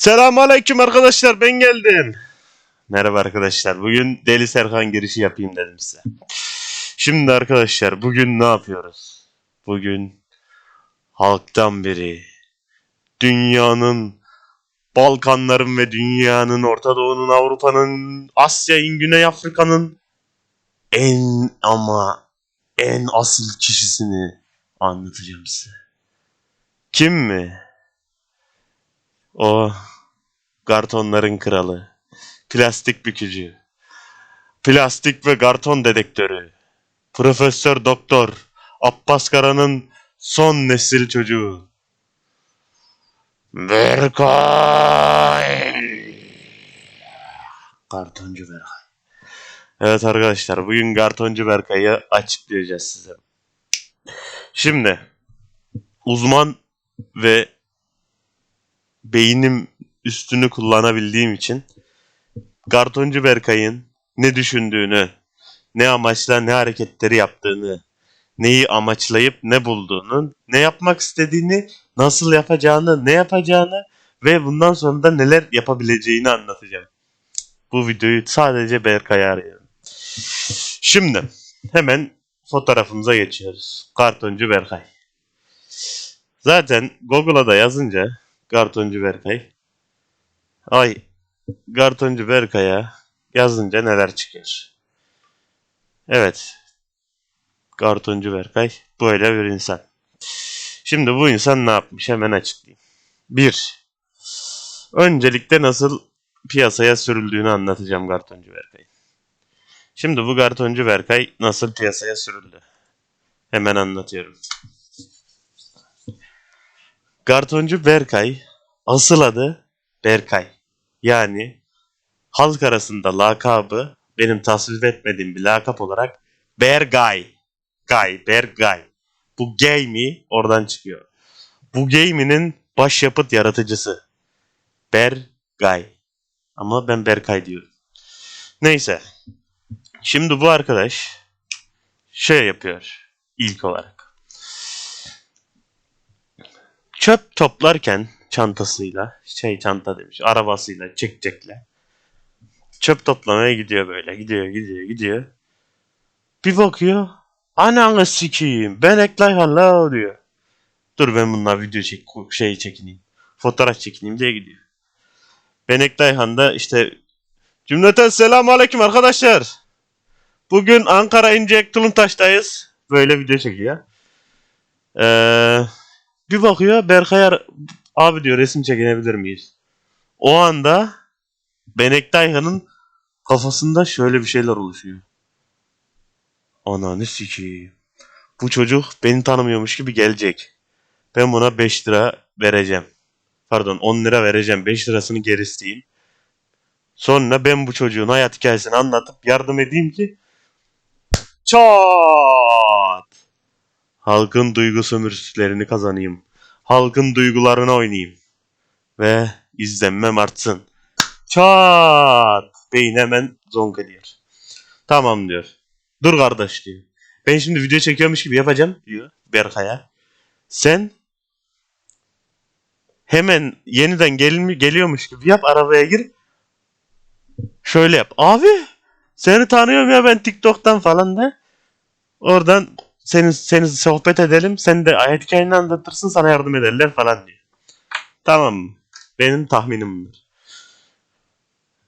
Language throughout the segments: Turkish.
Selamünaleyküm arkadaşlar ben geldim. Merhaba arkadaşlar. Bugün Deli Serkan girişi yapayım dedim size. Şimdi arkadaşlar bugün ne yapıyoruz? Bugün halktan biri dünyanın Balkanların ve dünyanın Orta Doğu'nun Avrupa'nın Asya'nın Güney Afrika'nın en ama en asil kişisini anlatacağım size. Kim mi? O kartonların kralı, plastik bükücü, plastik ve karton dedektörü, Profesör Doktor Abbas Kara'nın son nesil çocuğu. Berkay! Kartoncu Berkay. Evet arkadaşlar bugün Kartoncu Berkay'ı açıklayacağız size. Şimdi uzman ve beynim üstünü kullanabildiğim için Kartoncu Berkay'ın ne düşündüğünü, ne amaçla ne hareketleri yaptığını, neyi amaçlayıp ne bulduğunu, ne yapmak istediğini, nasıl yapacağını, ne yapacağını ve bundan sonra da neler yapabileceğini anlatacağım. Bu videoyu sadece Berkay'a arıyorum. Şimdi hemen fotoğrafımıza geçiyoruz. Kartoncu Berkay. Zaten Google'a da yazınca Kartoncu Berkay. Ay Kartoncu Berkay'a yazınca neler çıkıyor. Evet. Kartoncu Berkay böyle bir insan. Şimdi bu insan ne yapmış hemen açıklayayım. 1. Öncelikle nasıl piyasaya sürüldüğünü anlatacağım Kartoncu Berkay. Şimdi bu Kartoncu Berkay nasıl piyasaya sürüldü? Hemen anlatıyorum. Kartoncu Berkay asıl adı Berkay. Yani halk arasında lakabı benim tasvip etmediğim bir lakap olarak Bergay. Gay, Bergay. Bu gay mi oradan çıkıyor. Bu game'inin başyapıt yaratıcısı. Bergay. Ama ben Berkay diyorum. Neyse. Şimdi bu arkadaş şey yapıyor ilk olarak. Çöp toplarken çantasıyla, şey çanta demiş, arabasıyla, çekçekle. Çöp toplamaya gidiyor böyle. Gidiyor, gidiyor, gidiyor. Bir bakıyor. Ananı sikeyim. Ben Eklayhan la diyor. Dur ben bununla video çek, şey çekineyim. Fotoğraf çekineyim diye gidiyor. Benek Dayhan'da işte cümleten selamun aleyküm arkadaşlar. Bugün Ankara İncek Tulumtaş'tayız. Böyle video çekiyor. Ee, bir bakıyor Berkay abi diyor resim çekinebilir miyiz? O anda Benek Dayhan'ın kafasında şöyle bir şeyler oluşuyor. Ananı sikeyim. Bu çocuk beni tanımıyormuş gibi gelecek. Ben buna 5 lira vereceğim. Pardon 10 lira vereceğim. 5 lirasını geri isteyeyim. Sonra ben bu çocuğun hayat hikayesini anlatıp yardım edeyim ki çat halkın duygu sömürüslerini kazanayım. Halkın duygularını oynayayım. Ve izlenmem artsın. Çat beyin hemen zonk ediyor. Tamam diyor. Dur kardeş diyor. Ben şimdi video çekiyormuş gibi yapacağım diyor Berkay'a. Sen hemen yeniden gel geliyormuş gibi yap arabaya gir. Şöyle yap. Abi seni tanıyorum ya ben TikTok'tan falan da. Oradan seni, seni sohbet edelim. Sen de hayat hikayeni anlatırsın sana yardım ederler falan diyor. Tamam. Benim tahminim bunlar.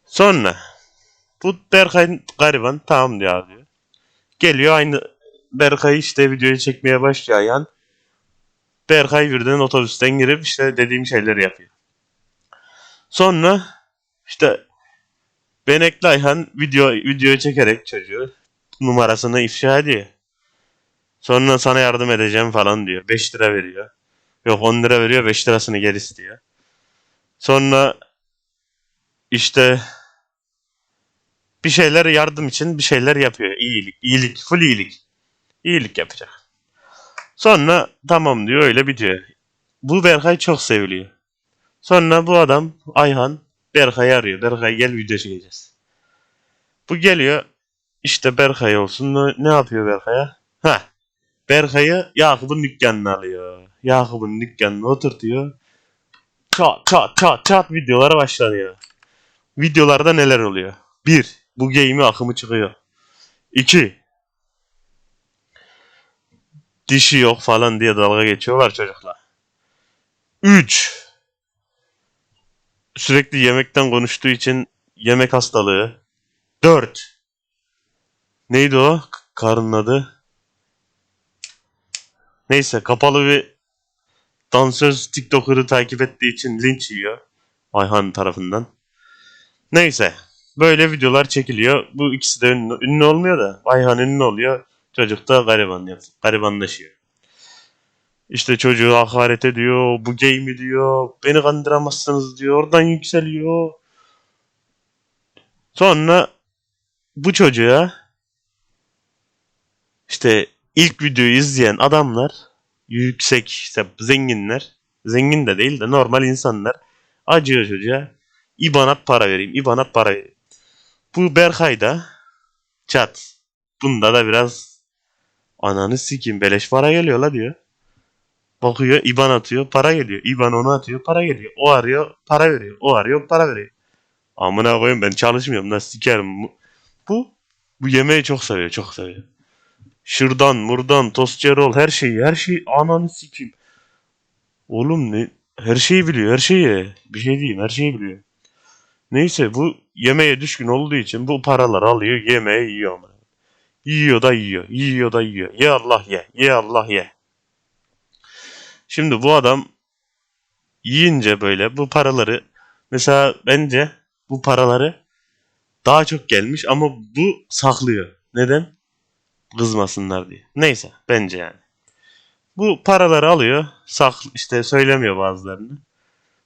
Sonra bu Berkay gariban tamam diyor diyor. Geliyor aynı Berkay işte videoyu çekmeye başlayan Berkay birden otobüsten girip işte dediğim şeyleri yapıyor. Sonra işte Benekli Ayhan video videoyu çekerek çocuğu numarasını ifşa ediyor. Sonra sana yardım edeceğim falan diyor. 5 lira veriyor. Yok 10 lira veriyor 5 lirasını geri istiyor. Sonra işte bir şeyler yardım için bir şeyler yapıyor. İyilik, iyilik, full iyilik. İyilik yapacak. Sonra tamam diyor öyle bitiyor. Bu Berkay çok seviliyor. Sonra bu adam Ayhan Berkay'ı arıyor. Berkay gel video çekeceğiz. Bu geliyor. İşte Berkay olsun. Ne, yapıyor Berkay'a? Ha. Berkay'ı Yakup'un dükkanına alıyor. Yakup'un dükkanına oturtuyor. çat çat çat çat videolara başlanıyor. Videolarda neler oluyor? 1. Bu game'i akımı çıkıyor. 2. Dişi yok falan diye dalga geçiyorlar çocuklar. 3. Sürekli yemekten konuştuğu için yemek hastalığı. 4. Neydi o? Karının adı. Neyse kapalı bir dansöz TikToker'ı takip ettiği için linç yiyor. Ayhan tarafından. Neyse. Böyle videolar çekiliyor. Bu ikisi de ünlü, ünlü olmuyor da. Ayhan ünlü oluyor. Çocuk da gariban garibanlaşıyor. İşte çocuğu hakaret ediyor. Bu gay mi diyor. Beni kandıramazsınız diyor. Oradan yükseliyor. Sonra bu çocuğa işte ilk videoyu izleyen adamlar yüksek işte zenginler zengin de değil de normal insanlar acıyor çocuğa İbanat para vereyim İbanat para vereyim. Bu Berkay da çat bunda da biraz ananı sikeyim beleş para geliyor la diyor. Bakıyor İban atıyor para geliyor. İban onu atıyor para geliyor. O arıyor para veriyor. O arıyor para veriyor. Amına koyayım ben çalışmıyorum da sikerim. Bu bu yemeği çok seviyor çok seviyor. Şırdan, murdan, tostçu rol her şeyi her şeyi ananı sikeyim. Oğlum ne her şeyi biliyor her şeyi. Bir şey diyeyim her şeyi biliyor. Neyse bu yemeğe düşkün olduğu için bu paraları alıyor yemeğe yiyor ama. Yiyor da yiyor. Yiyor da yiyor. Ye Allah ye. Ye Allah ye. Şimdi bu adam yiyince böyle bu paraları mesela bence bu paraları daha çok gelmiş ama bu saklıyor. Neden? Kızmasınlar diye. Neyse bence yani. Bu paraları alıyor. Sak işte söylemiyor bazılarını.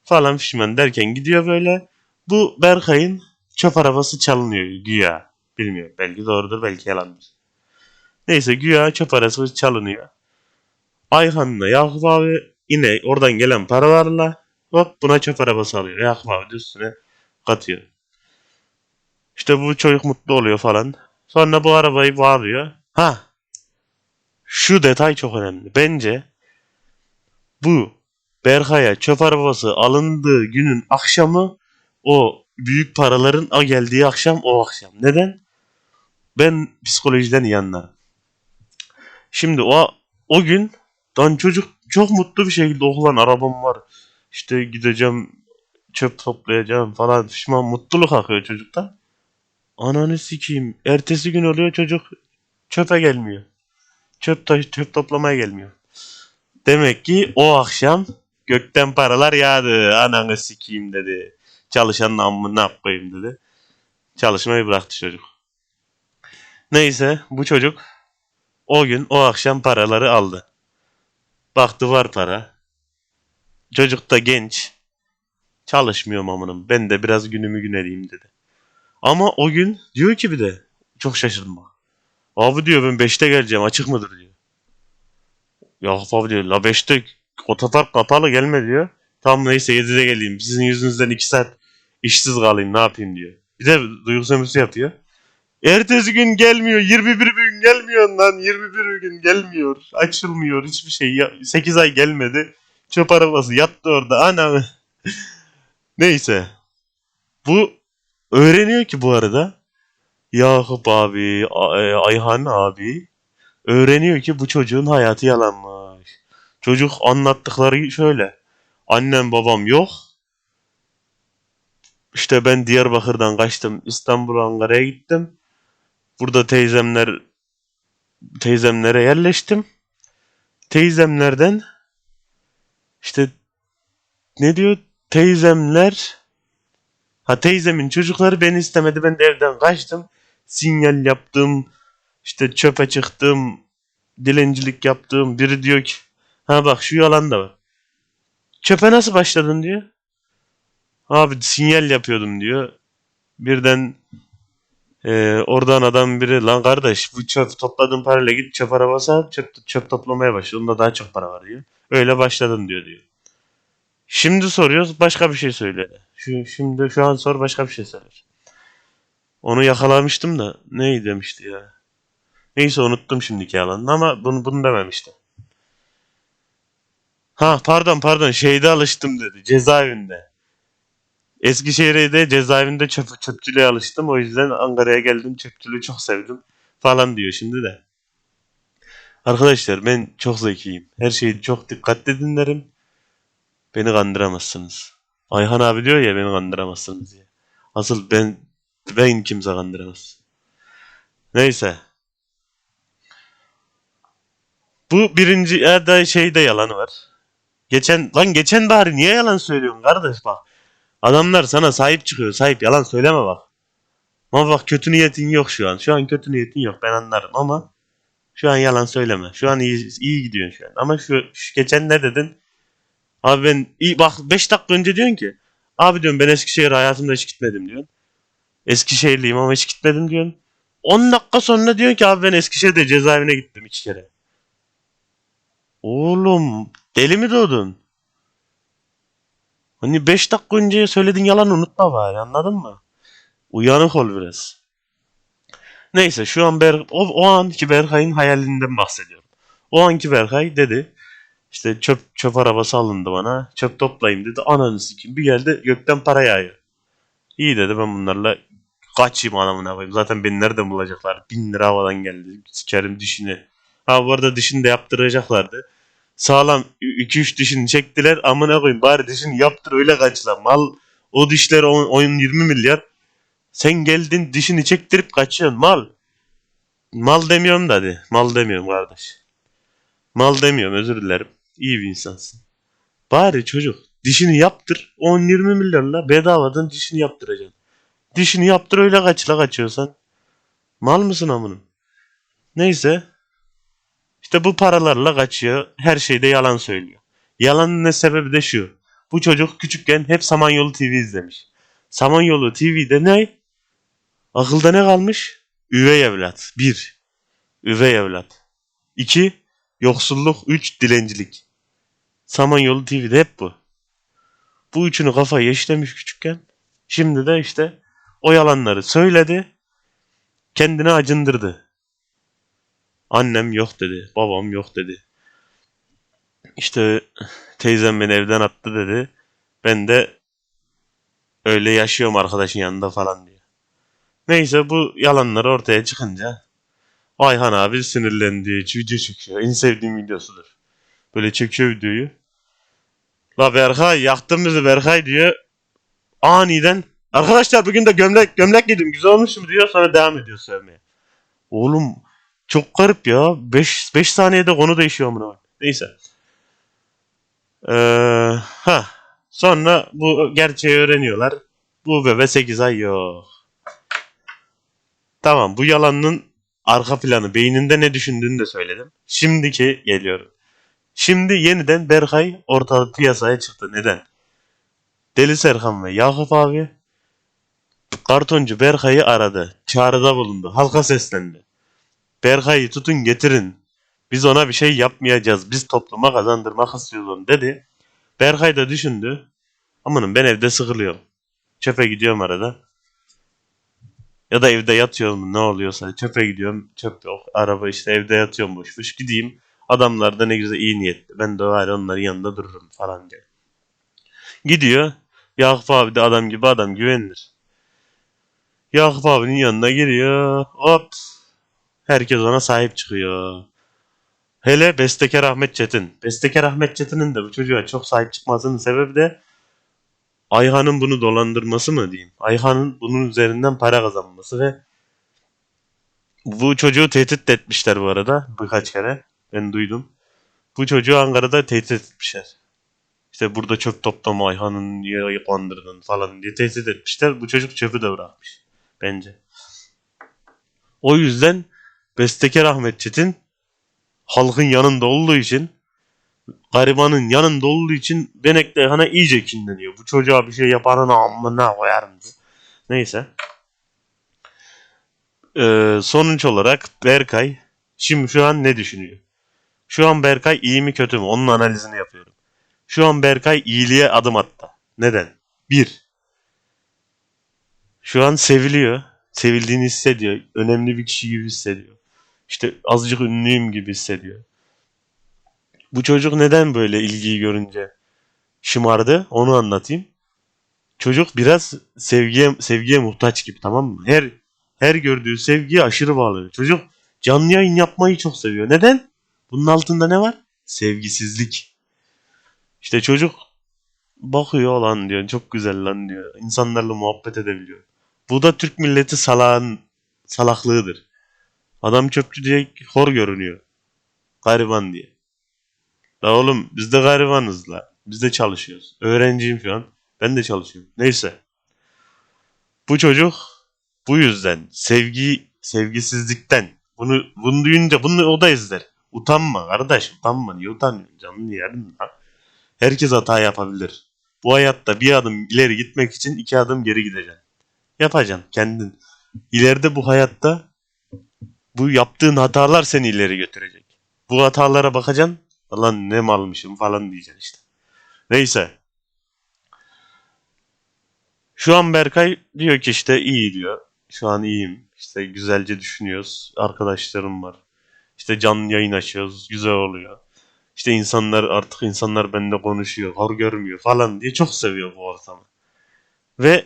Falan fişman derken gidiyor böyle. Bu Berkay'ın çöp arabası çalınıyor güya. Bilmiyorum. Belki doğrudur belki yalandır. Neyse güya çöp arabası çalınıyor. Ayhan'la Yakup abi yine oradan gelen paralarla hop buna çöp arabası alıyor. Yakup abi üstüne katıyor. İşte bu çocuk mutlu oluyor falan. Sonra bu arabayı bağırıyor. Ha. Şu detay çok önemli. Bence bu Berkay'a çöp arabası alındığı günün akşamı o büyük paraların a geldiği akşam o akşam. Neden? Ben psikolojiden iyi. Şimdi o o gün dan çocuk çok mutlu bir şekilde okulan arabam var. İşte gideceğim çöp toplayacağım falan pişman mutluluk akıyor çocukta. Ananı sikeyim. Ertesi gün oluyor çocuk çöpe gelmiyor. Çöp taş çöp toplamaya gelmiyor. Demek ki o akşam gökten paralar yağdı. Ananı sikeyim dedi. Çalışanın amına koyayım dedi. Çalışmayı bıraktı çocuk. Neyse bu çocuk o gün o akşam paraları aldı. Baktı var para. Çocuk da genç. Çalışmıyorum amınım. Ben de biraz günümü gün edeyim dedi. Ama o gün diyor ki bir de çok şaşırdım bak. Abi diyor ben 5'te geleceğim açık mıdır diyor. Yakup abi diyor la 5'te otopark kapalı gelme diyor. Tamam neyse 7'de geleyim. Sizin yüzünüzden 2 saat işsiz kalayım ne yapayım diyor. Bir de duygu sömürüsü yapıyor. Ertesi gün gelmiyor. 21 gün gelmiyor lan. 21 gün gelmiyor. Açılmıyor hiçbir şey. Ya- 8 ay gelmedi. Çöp arabası yattı orada. Anam. Neyse. Bu öğreniyor ki bu arada Yakup abi, e, Ayhan abi öğreniyor ki bu çocuğun hayatı yalanmış. Çocuk anlattıkları şöyle. Annem babam yok. İşte ben Diyarbakır'dan kaçtım. İstanbul Ankara'ya gittim. Burada teyzemler teyzemlere yerleştim. Teyzemlerden işte ne diyor? Teyzemler Ha teyzemin çocukları beni istemedi. Ben de evden kaçtım. Sinyal yaptım. İşte çöpe çıktım. Dilencilik yaptım. Biri diyor ki ha bak şu yalan da var. Çöpe nasıl başladın diyor. Abi sinyal yapıyordum diyor. Birden e, oradan adam biri lan kardeş bu çöp topladığın parayla git çöp arabası al çöp, çöp toplamaya başla. Onda daha çok para var diyor. Öyle başladın diyor diyor. Şimdi soruyoruz başka bir şey söyle. Şu, şimdi şu an sor başka bir şey söyler. Onu yakalamıştım da ney demişti ya. Neyse unuttum şimdiki yalanını ama bunu, bunu dememişti. Ha pardon pardon şeyde alıştım dedi cezaevinde. Eskişehir'de cezaevinde çöp, çöpçülüğe alıştım o yüzden Ankara'ya geldim çöpçülüğü çok sevdim falan diyor şimdi de. Arkadaşlar ben çok zekiyim. Her şeyi çok dikkatli dinlerim. Beni kandıramazsınız. Ayhan abi diyor ya beni kandıramazsınız diye. Asıl ben ben kimse kandıramaz. Neyse. Bu birinci ya şeyde yalanı var. Geçen lan geçen bari niye yalan söylüyorsun kardeş bak. Adamlar sana sahip çıkıyor. Sahip yalan söyleme bak. Ama bak kötü niyetin yok şu an. Şu an kötü niyetin yok ben anlarım ama şu an yalan söyleme. Şu an iyi, iyi gidiyorsun şu an. Ama şu, şu geçen ne dedin? Abi ben iyi bak 5 dakika önce diyorsun ki abi diyorum ben Eskişehir hayatımda hiç gitmedim diyorsun. Eskişehirliyim ama hiç gitmedim diyorsun. 10 dakika sonra diyorsun ki abi ben Eskişehir'de cezaevine gittim iki kere. Oğlum deli mi doğdun? Hani 5 dakika önce söylediğin yalanı unutma bari anladın mı? Uyanık ol biraz. Neyse şu an Ber o, o anki Berkay'ın hayalinden bahsediyorum. O anki Berkay dedi işte çöp çöp arabası alındı bana. Çöp toplayayım dedi. Ananı sikeyim. Bir geldi gökten para yağıyor. İyi dedi ben bunlarla kaçayım anamına koyayım. Zaten beni nereden bulacaklar? Bin lira havadan geldi. Sikerim dişini. Ha bu arada dişini de yaptıracaklardı. Sağlam 2-3 dişini çektiler. Amına koyayım bari dişini yaptır öyle kaç lan. Mal o dişler oyun, oyun 20 milyar. Sen geldin dişini çektirip kaçıyorsun mal. Mal demiyorum da hadi. Mal demiyorum kardeş. Mal demiyorum özür dilerim. İyi bir insansın. Bari çocuk dişini yaptır. 10-20 milyarla bedavadan dişini yaptıracaksın. Dişini yaptır öyle kaçla kaçıyorsan. Mal mısın amınım? Neyse. İşte bu paralarla kaçıyor. Her şeyde yalan söylüyor. Yalanın ne sebebi de şu. Bu çocuk küçükken hep Samanyolu TV izlemiş. Samanyolu TV'de ne? Akılda ne kalmış? Üvey evlat. 1. Üvey evlat. 2. Yoksulluk. 3. Dilencilik. Samanyolu TV'de hep bu. Bu üçünü kafayı eşlemiş küçükken. Şimdi de işte o yalanları söyledi. Kendini acındırdı. Annem yok dedi. Babam yok dedi. İşte teyzem beni evden attı dedi. Ben de öyle yaşıyorum arkadaşın yanında falan diyor. Neyse bu yalanlar ortaya çıkınca Ayhan abi sinirlendi. Video çekiyor. En sevdiğim videosudur. Böyle çekiyor videoyu. La Berkay yaktın bizi Berkay diyor. Aniden arkadaşlar bugün de gömlek gömlek giydim güzel olmuş mu diyor sonra devam ediyor sövmeye. Oğlum çok garip ya. 5 5 saniyede konu değişiyor amına. Neyse. Ee, ha. Sonra bu gerçeği öğreniyorlar. Bu bebe 8 ay yok. Tamam bu yalanın arka planı beyninde ne düşündüğünü de söyledim. Şimdiki geliyorum. Şimdi yeniden Berkay ortalık piyasaya çıktı. Neden? Deli Serkan ve Yakup abi kartoncu Berkay'ı aradı. Çağrıda bulundu. Halka seslendi. Berkay'ı tutun getirin. Biz ona bir şey yapmayacağız. Biz topluma kazandırmak istiyoruz onu dedi. Berkay da düşündü. Amanın ben evde sıkılıyorum. Çöpe gidiyorum arada. Ya da evde yatıyorum ne oluyorsa. Çöpe gidiyorum. Çöp yok. Araba işte evde yatıyorum boş. Gideyim. Adamlar da ne güzel iyi niyetli. Ben de var onların yanında dururum falan diye. Gidiyor. Yakup abi de adam gibi adam güvenilir. Yakup abinin yanına giriyor. Hop. Herkes ona sahip çıkıyor. Hele Bestekar Ahmet Çetin. Bestekar Ahmet Çetin'in de bu çocuğa çok sahip çıkmasının sebebi de Ayhan'ın bunu dolandırması mı diyeyim. Ayhan'ın bunun üzerinden para kazanması ve bu çocuğu tehdit etmişler bu arada birkaç kere. Ben duydum. Bu çocuğu Ankara'da tehdit etmişler. İşte burada çöp toplama Ayhan'ın niye kandırdın falan diye tehdit etmişler. Bu çocuk çöpü de bırakmış. Bence. O yüzden Bestekar Ahmet Çetin halkın yanında olduğu için garibanın yanında olduğu için Benekli Ayhan'a iyice kinleniyor. Bu çocuğa bir şey yapanın amına koyarım diye. Neyse. Ee, sonuç olarak Berkay şimdi şu an ne düşünüyor? Şu an Berkay iyi mi kötü mü? Onun analizini yapıyorum. Şu an Berkay iyiliğe adım attı. Neden? Bir. Şu an seviliyor. Sevildiğini hissediyor. Önemli bir kişi gibi hissediyor. İşte azıcık ünlüyüm gibi hissediyor. Bu çocuk neden böyle ilgiyi görünce şımardı onu anlatayım. Çocuk biraz sevgiye sevgiye muhtaç gibi tamam mı? Her her gördüğü sevgiye aşırı bağlı. Çocuk canlı yayın yapmayı çok seviyor. Neden? Bunun altında ne var? Sevgisizlik. İşte çocuk bakıyor lan diyor. Çok güzel lan diyor. İnsanlarla muhabbet edebiliyor. Bu da Türk milleti salağın salaklığıdır. Adam çöpçü diye hor görünüyor. Gariban diye. La oğlum biz de garibanız la. Biz de çalışıyoruz. Öğrenciyim şu an. Ben de çalışıyorum. Neyse. Bu çocuk bu yüzden sevgi sevgisizlikten bunu bunu duyunca bunu o da izler. Utanma kardeş utanma niye utanıyorsun canını yerim lan. Herkes hata yapabilir. Bu hayatta bir adım ileri gitmek için iki adım geri gideceksin. Yapacaksın kendin. İleride bu hayatta bu yaptığın hatalar seni ileri götürecek. Bu hatalara bakacaksın. Lan ne malmışım falan diyeceksin işte. Neyse. Şu an Berkay diyor ki işte iyi diyor. Şu an iyiyim. İşte güzelce düşünüyoruz. Arkadaşlarım var. İşte canlı yayın açıyoruz. Güzel oluyor. İşte insanlar artık insanlar bende konuşuyor. Hor görmüyor falan diye çok seviyor bu ortamı. Ve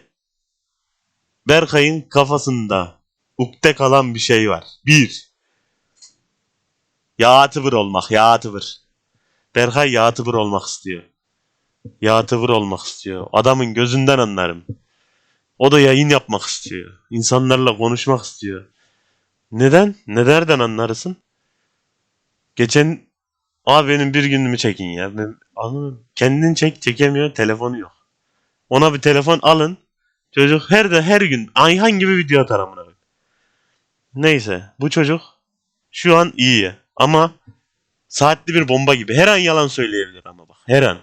Berkay'ın kafasında ukde kalan bir şey var. Bir. Yağatıbır olmak. Yağatıbır. Berkay yağatıbır olmak istiyor. Yağatıbır olmak istiyor. Adamın gözünden anlarım. O da yayın yapmak istiyor. İnsanlarla konuşmak istiyor. Neden? Ne nereden anlarsın? Geçen Abi benim bir günümü çekin ya. Ben, anladım. Kendin çek çekemiyor telefonu yok. Ona bir telefon alın. Çocuk her de her gün Ayhan gibi video atar amına. Neyse bu çocuk şu an iyi ama saatli bir bomba gibi. Her an yalan söyleyebilir ama bak her an.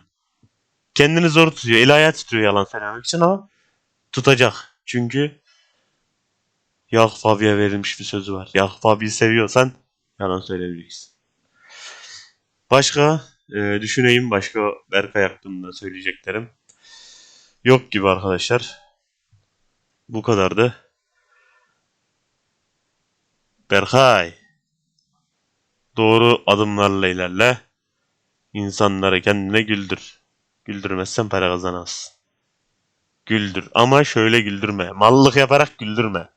Kendini zor tutuyor. El ayağı tutuyor yalan söylemek için ama tutacak. Çünkü Yakup abiye verilmiş bir sözü var. Yakup abiyi seviyorsan yalan söyleyebilirsin. Başka e, düşüneyim başka Berkay hakkında söyleyeceklerim. Yok gibi arkadaşlar. Bu kadardı. Berkay. Doğru adımlarla ilerle. İnsanları kendine güldür. Güldürmezsen para kazanamazsın. Güldür ama şöyle güldürme. Mallık yaparak güldürme.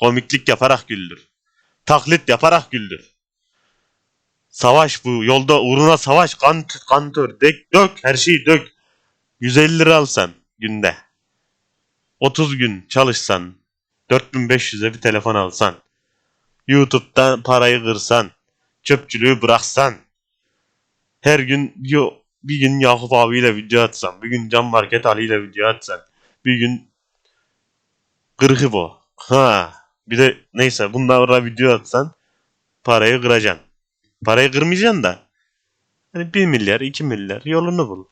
Komiklik yaparak güldür. Taklit yaparak güldür. Savaş bu. Yolda uğruna savaş. Kan, kan tör. Dök. Her şeyi dök. 150 lira alsan günde. 30 gün çalışsan. 4500'e bir telefon alsan. YouTube'dan parayı kırsan. Çöpçülüğü bıraksan. Her gün bir gün Yakup abiyle video atsan. Bir gün Can Market Ali ile video atsan. Bir gün Kırkıbo. Ha. Bir de neyse bunlara video atsan parayı kıracaksın. Parayı kırmayacaksın da. Hani 1 milyar, 2 milyar yolunu bul.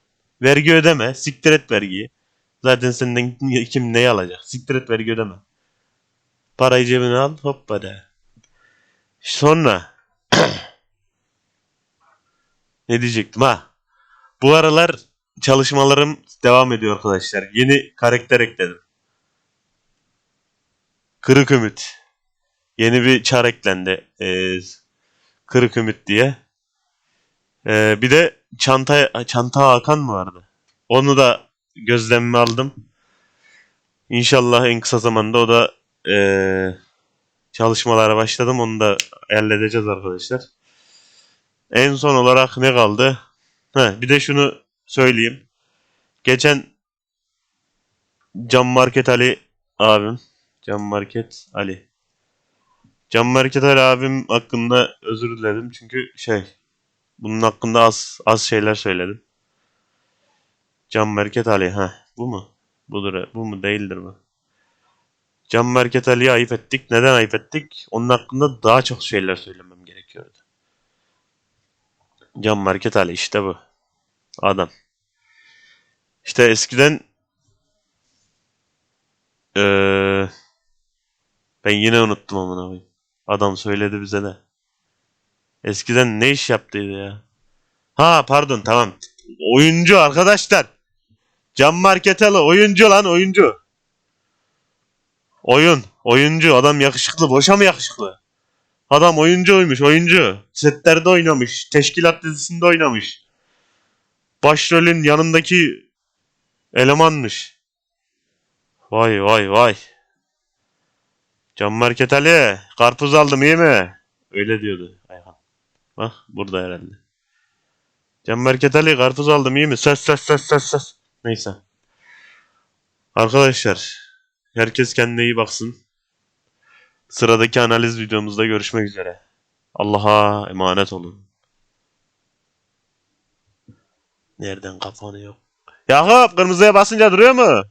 Vergi ödeme. Siktir et vergiyi. Zaten senden kim neyi alacak? Siktir et vergi ödeme. Parayı cebine al. Hoppa de. Sonra. ne diyecektim ha? Bu aralar çalışmalarım devam ediyor arkadaşlar. Yeni karakter ekledim. Kırık Ümit. Yeni bir çar eklendi. Ee, Kırık Ümit diye. Ee, bir de çanta çanta Hakan mı vardı? Onu da gözlemime aldım. İnşallah en kısa zamanda o da ee, çalışmalara başladım. Onu da halledeceğiz arkadaşlar. En son olarak ne kaldı? Heh, bir de şunu söyleyeyim. Geçen Cam Market Ali abim. Cam Market Ali. Cam Market Ali abim hakkında özür diledim. Çünkü şey bunun hakkında az az şeyler söyledim. Cam Market Ali. ha bu mu? Budur. Bu mu? Değildir bu. Cam Market Ali'yi ayıp ettik. Neden ayıp ettik? Onun hakkında daha çok şeyler söylemem gerekiyordu. Cam Market Ali işte bu. Adam. İşte eskiden eee ben yine unuttum amına koyayım. Adam söyledi bize de. Eskiden ne iş yaptıydı ya? Ha pardon tamam. Oyuncu arkadaşlar. Cam Marketalı oyuncu lan oyuncu. Oyun. Oyuncu. Adam yakışıklı. Boşa mı yakışıklı? Adam oyuncuymuş oyuncu. Setlerde oynamış. Teşkilat dizisinde oynamış. Başrolün yanındaki elemanmış. Vay vay vay. Can Market Ali. Karpuz aldım iyi mi? Öyle diyordu Ayhan. Bak burada herhalde. Can Market Ali karpuz aldım iyi mi? Ses ses ses ses ses. Neyse. Arkadaşlar. Herkes kendine iyi baksın. Sıradaki analiz videomuzda görüşmek üzere. Allah'a emanet olun. Nereden kapanıyor? Yakup kırmızıya basınca duruyor mu?